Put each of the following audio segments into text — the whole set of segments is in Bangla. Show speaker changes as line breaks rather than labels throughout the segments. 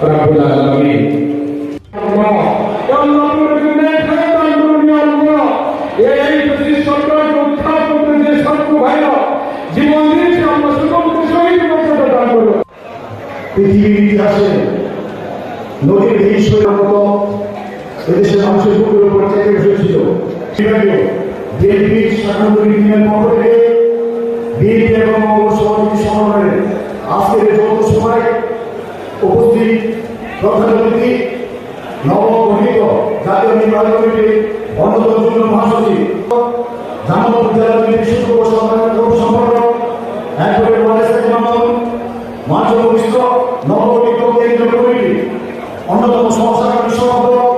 الرحمن الرحيم
আপনারা আজকের এই কর্মসূচিটিকে বাস্তবায়ন করার জন্য আপনারা যেভাবে জীবন বাড়িয়েছেন আন্দোলন সংগ্রাম এবং শহীদ বন্ধুত্ব যারা বরণ করেছেন তাদের জন্য আজকের দিনটি ময়মনসিংহে আপনারা সুন্দর ইতিহাস সৃষ্টি করবেন বলে আমার ধারণা।
صغيرا رب العالمين
জীবন দিয়েছে আমরা সুগম শহীদ মর্যাদা দান করবো
পৃথিবীর ইতিহাসে নদীর এই শৈলের মতো এদেশের মানুষের বুকের উপর চেপে বসেছিল বিভাগীয় বিএনপি সাধারণ দিনের পক্ষ থেকে বিএনপি এবং সভাপতি সমন্বয়ে আজকের এই যৌথ সভায় উপস্থিত প্রধান অতিথি নবগঠিত জাতীয় নির্বাচন কমিটির অন্যতম যুগ্ম মহাসচিব, জামালপুর জেলা বিএনপি সুপ্র সম্পাদক একবারে মামুন মানব বিশ্ব নবগঠিত কেন্দ্রীয় কমিটি অন্যতম সহসাগর সভাপতি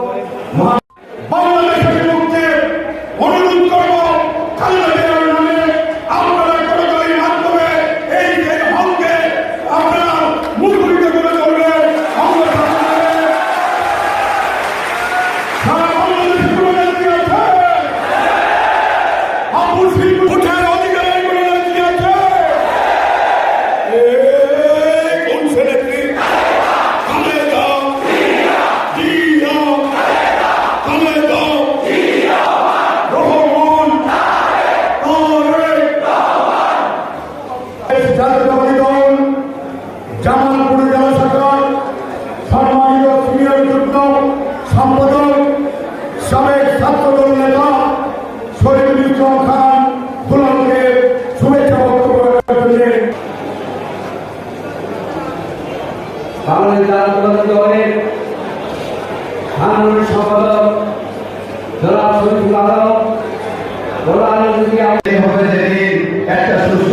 সাবেক ছাত্রদল নেতা ইসলাম খান দুলালকে শুভেচ্ছা বক্তব্য রাখার জন্য
বাংলাদেশ দলের সম্পাদক জনাব শরীফুল আলম প্রধান
হবে যেদিন একটা সুস্থ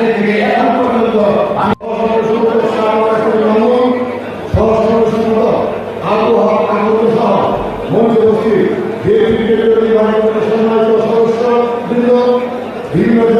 আবু হক আহমদ সহ মঞ্চ উপস্থিত সম্মানিত সদস্য বিভিন্ন